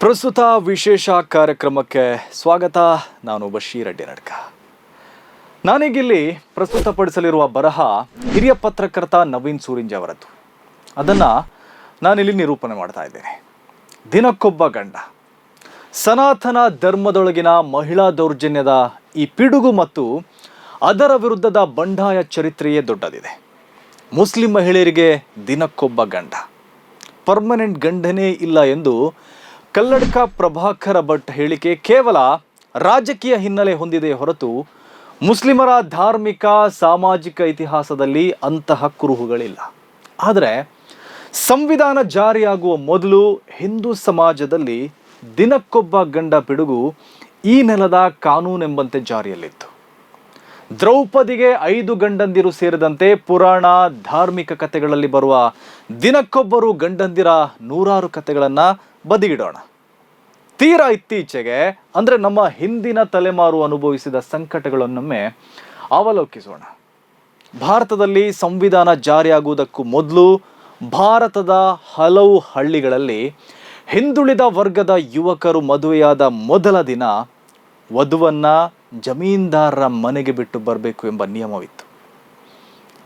ಪ್ರಸ್ತುತ ವಿಶೇಷ ಕಾರ್ಯಕ್ರಮಕ್ಕೆ ಸ್ವಾಗತ. ನಾನು ಬಶೀರ್ ಅಡ್ಡಿ ನಡ್ಕ ನಾನೀಗಿಲ್ಲಿ ಪ್ರಸ್ತುತಪಡಿಸಲಿರುವ ಬರಹ ಹಿರಿಯ ಪತ್ರಕರ್ತ ನವೀನ್ ಸೂರಿಂಜ್ ಅವರದ್ದು. ಅದನ್ನು ನಾನಿಲ್ಲಿ ನಿರೂಪಣೆ ಮಾಡ್ತಾ ಇದ್ದೇನೆ. ದಿನಕ್ಕೊಬ್ಬ ಗಂಡ. ಸನಾತನ ಧರ್ಮದೊಳಗಿನ ಮಹಿಳಾ ದೌರ್ಜನ್ಯದ ಈ ಪಿಡುಗು ಮತ್ತು ಅದರ ವಿರುದ್ಧದ ಬಂಡಾಯ ಚರಿತ್ರೆಯೇ ದೊಡ್ಡದಿದೆ. ಮುಸ್ಲಿಂ ಮಹಿಳೆಯರಿಗೆ ದಿನಕ್ಕೊಬ್ಬ ಗಂಡ. ಪರ್ಮನೆಂಟ್ ಗಂಡನೇ ಇಲ್ಲ ಎಂದು ಕಲ್ಲಡ್ಕ ಪ್ರಭಾಕರ ಭಟ್ ಹೇಳಿಕೆ ಕೇವಲ ರಾಜಕೀಯ ಹಿನ್ನೆಲೆ ಹೊಂದಿದೆ ಹೊರತು ಮುಸ್ಲಿಮರ ಧಾರ್ಮಿಕ, ಸಾಮಾಜಿಕ ಇತಿಹಾಸದಲ್ಲಿ ಅಂತಹ ಕುರುಹುಗಳಿಲ್ಲ. ಆದರೆ ಸಂವಿಧಾನ ಜಾರಿಯಾಗುವ ಮೊದಲು ಹಿಂದೂ ಸಮಾಜದಲ್ಲಿ ದಿನಕ್ಕೊಬ್ಬ ಗಂಡ ಪಿಡುಗು ಈ ನೆಲದ ಕಾನೂನೆಂಬಂತೆ ಜಾರಿಯಲ್ಲಿತ್ತು. ದ್ರೌಪದಿಗೆ ಐದು ಗಂಡಂದಿರು ಸೇರಿದಂತೆ ಪುರಾಣ, ಧಾರ್ಮಿಕ ಕಥೆಗಳಲ್ಲಿ ಬರುವ ದಿನಕ್ಕೊಬ್ಬರು ಗಂಡಂದಿರ ನೂರಾರು ಕಥೆಗಳನ್ನು ಬದಿಗಿಡೋಣ. ತೀರಾ ಇತ್ತೀಚೆಗೆ, ಅಂದರೆ ನಮ್ಮ ಹಿಂದಿನ ತಲೆಮಾರು ಅನುಭವಿಸಿದ ಸಂಕಟಗಳನ್ನೊಮ್ಮೆ ಅವಲೋಕಿಸೋಣ. ಭಾರತದಲ್ಲಿ ಸಂವಿಧಾನ ಜಾರಿಯಾಗುವುದಕ್ಕೂ ಮೊದಲು ಭಾರತದ ಹಲವು ಹಳ್ಳಿಗಳಲ್ಲಿ ಹಿಂದುಳಿದ ವರ್ಗದ ಯುವಕರು ಮದುವೆಯಾದ ಮೊದಲ ದಿನ ವಧುವನ್ನ ಜಮೀನ್ದಾರರ ಮನೆಗೆ ಬಿಟ್ಟು ಬರಬೇಕು ಎಂಬ ನಿಯಮವಿತ್ತು.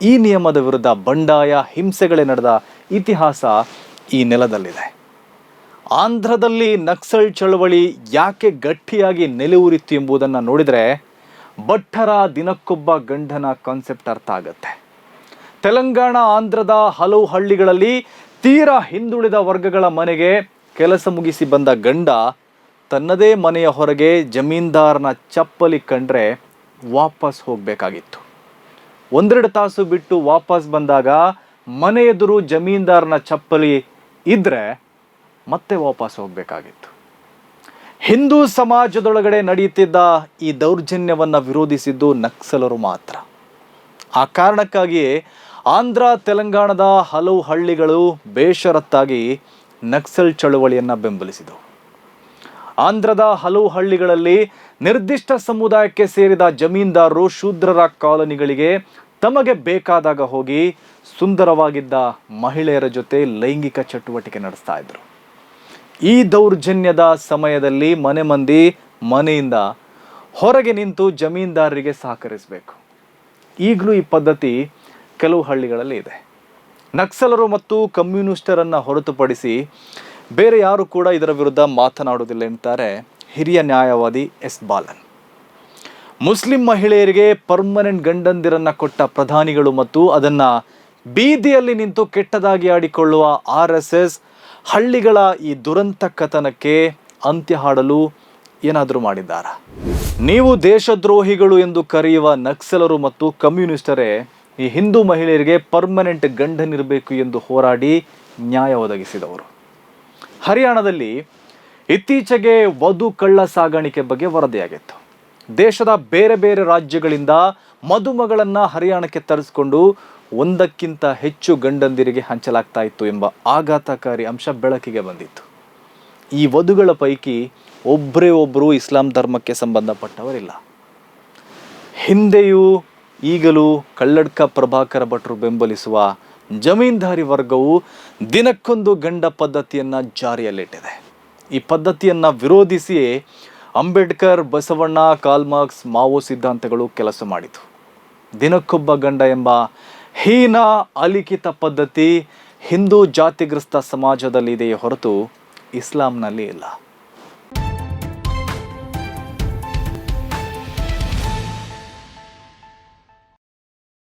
ಈ ನಿಯಮದ ವಿರುದ್ಧ ಬಂಡಾಯ ಹಿಂಸೆಗಳೇ ನಡೆದ ಇತಿಹಾಸ ಈ ನೆಲದಲ್ಲಿದೆ. ಆಂಧ್ರದಲ್ಲಿ ನಕ್ಸಲ್ ಚಳವಳಿ ಯಾಕೆ ಗಟ್ಟಿಯಾಗಿ ನೆಲೆಯೂರಿತ್ತು ಎಂಬುದನ್ನು ನೋಡಿದರೆ ಭಟ್ಟರ ದಿನಕ್ಕೊಬ್ಬ ಗಂಡನ ಕಾನ್ಸೆಪ್ಟ್ ಅರ್ಥ ಆಗುತ್ತೆ. ತೆಲಂಗಾಣ, ಆಂಧ್ರದ ಹಲವು ಹಳ್ಳಿಗಳಲ್ಲಿ ತೀರಾ ಹಿಂದುಳಿದ ವರ್ಗಗಳ ಮನೆಗೆ ಕೆಲಸ ಮುಗಿಸಿ ಬಂದ ಗಂಡ ತನ್ನದೇ ಮನೆಯ ಹೊರಗೆ ಜಮೀನ್ದಾರನ ಚಪ್ಪಲಿ ಕಂಡ್ರೆ ವಾಪಸ್ ಹೋಗಬೇಕಾಗಿತ್ತು. ಒಂದೆರಡು ತಾಸು ಬಿಟ್ಟು ವಾಪಸ್ ಬಂದಾಗ ಮನೆ ಎದುರು ಜಮೀನ್ದಾರನ ಚಪ್ಪಲಿ ಇದ್ರೆ ಮತ್ತೆ ವಾಪಸ್ ಹೋಗಬೇಕಾಗಿತ್ತು. ಹಿಂದೂ ಸಮಾಜದೊಳಗಡೆ ನಡೆಯುತ್ತಿದ್ದ ಈ ದೌರ್ಜನ್ಯವನ್ನು ವಿರೋಧಿಸಿದ್ದು ನಕ್ಸಲರು ಮಾತ್ರ. ಆ ಕಾರಣಕ್ಕಾಗಿಯೇ ಆಂಧ್ರ, ತೆಲಂಗಾಣದ ಹಲವು ಹಳ್ಳಿಗಳು ಬೇಷರತ್ತಾಗಿ ನಕ್ಸಲ್ ಚಳುವಳಿಯನ್ನು ಬೆಂಬಲಿಸಿದವು. ಆಂಧ್ರದ ಹಲವು ಹಳ್ಳಿಗಳಲ್ಲಿ ನಿರ್ದಿಷ್ಟ ಸಮುದಾಯಕ್ಕೆ ಸೇರಿದ ಜಮೀನ್ದಾರರು ಶೂದ್ರರ ಕಾಲೋನಿಗಳಿಗೆ ತಮಗೆ ಬೇಕಾದಾಗ ಹೋಗಿ ಸುಂದರವಾಗಿದ್ದ ಮಹಿಳೆಯರ ಜೊತೆ ಲೈಂಗಿಕ ಚಟುವಟಿಕೆ ನಡೆಸ್ತಾ ಇದ್ರು. ಈ ದೌರ್ಜನ್ಯದ ಸಮಯದಲ್ಲಿ ಮನೆ ಮಂದಿ ಮನೆಯಿಂದ ಹೊರಗೆ ನಿಂತು ಜಮೀನ್ದಾರರಿಗೆ ಸಹಕರಿಸಬೇಕು. ಈಗಲೂ ಈ ಪದ್ಧತಿ ಕೆಲವು ಹಳ್ಳಿಗಳಲ್ಲಿ ಇದೆ. ನಕ್ಸಲರು ಮತ್ತು ಕಮ್ಯುನಿಸ್ಟರನ್ನು ಹೊರತುಪಡಿಸಿ ಬೇರೆ ಯಾರು ಕೂಡ ಇದರ ವಿರುದ್ಧ ಮಾತನಾಡುವುದಿಲ್ಲ ಎಂತಾರೆ ಹಿರಿಯ ನ್ಯಾಯವಾದಿ ಎಸ್ ಬಾಲನ್. ಮುಸ್ಲಿಂ ಮಹಿಳೆಯರಿಗೆ ಪರ್ಮನೆಂಟ್ ಗಂಡಂದಿರನ್ನು ಕೊಟ್ಟ ಪ್ರಧಾನಿಗಳು ಮತ್ತು ಅದನ್ನು ಬೀದಿಯಲ್ಲಿ ನಿಂತು ಕೆಟ್ಟದಾಗಿ ಆಡಿಕೊಳ್ಳುವ ಆರ್ ಎಸ್ ಎಸ್ ಹಳ್ಳಿಗಳ ಈ ದುರಂತ ಕಥನಕ್ಕೆ ಅಂತ್ಯ ಹಾಡಲು ಏನಾದರೂ ಮಾಡಿದ್ದಾರಾ? ನೀವು ದೇಶದ್ರೋಹಿಗಳು ಎಂದು ಕರೆಯುವ ನಕ್ಸಲರು ಮತ್ತು ಕಮ್ಯುನಿಸ್ಟರೇ, ಈ ಹಿಂದೂ ಮಹಿಳೆಯರಿಗೆ ಪರ್ಮನೆಂಟ್ ಗಂಡನಿರಬೇಕು ಎಂದು ಹೋರಾಡಿ ನ್ಯಾಯ ಒದಗಿಸಿದವರು. ಹರಿಯಾಣದಲ್ಲಿ ಇತ್ತೀಚೆಗೆ ವಧು ಕಳ್ಳ ಸಾಗಾಣಿಕೆ ಬಗ್ಗೆ ವರದಿಯಾಗಿತ್ತು. ದೇಶದ ಬೇರೆ ಬೇರೆ ರಾಜ್ಯಗಳಿಂದ ಮದುಮಗಳನ್ನು ಹರಿಯಾಣಕ್ಕೆ ತರಿಸಿಕೊಂಡು ಒಂದಕ್ಕಿಂತ ಹೆಚ್ಚು ಗಂಡಂದಿರಿಗೆ ಹಂಚಲಾಗ್ತಾ ಇತ್ತು ಎಂಬ ಆಘಾತಕಾರಿ ಅಂಶ ಬೆಳಕಿಗೆ ಬಂದಿತ್ತು. ಈ ವಧುಗಳ ಪೈಕಿ ಒಬ್ಬರೇ ಒಬ್ಬರು ಇಸ್ಲಾಂ ಧರ್ಮಕ್ಕೆ ಸಂಬಂಧಪಟ್ಟವರಿಲ್ಲ. ಹಿಂದೆಯೂ ಈಗಲೂ ಕಳ್ಳಡ್ಕ ಪ್ರಭಾಕರ ಭಟ್ರು ಬೆಂಬಲಿಸುವ ಜಮೀನ್ದಾರಿ ವರ್ಗವು ದಿನಕ್ಕೊಂದು ಗಂಡ ಪದ್ಧತಿಯನ್ನು ಜಾರಿಯಲ್ಲಿಟ್ಟಿದೆ. ಈ ಪದ್ಧತಿಯನ್ನು ವಿರೋಧಿಸಿಯೇ Ambedkar, Basavanna Karl Marx Mao ಸಿದ್ಧಾಂತಗಳು ಕೆಲಸ ಮಾಡಿತು. ದಿನಕ್ಕೊಬ್ಬ ಗಂಡ ಎಂಬ ಹೀನ ಅಲಿಖಿತ ಪದ್ಧತಿ ಹಿಂದೂ ಜಾತಿಗ್ರಸ್ತ ಸಮಾಜದಲ್ಲಿದೆಯೇ ಹೊರತು ಇಸ್ಲಾಂನಲ್ಲಿ ಇಲ್ಲ.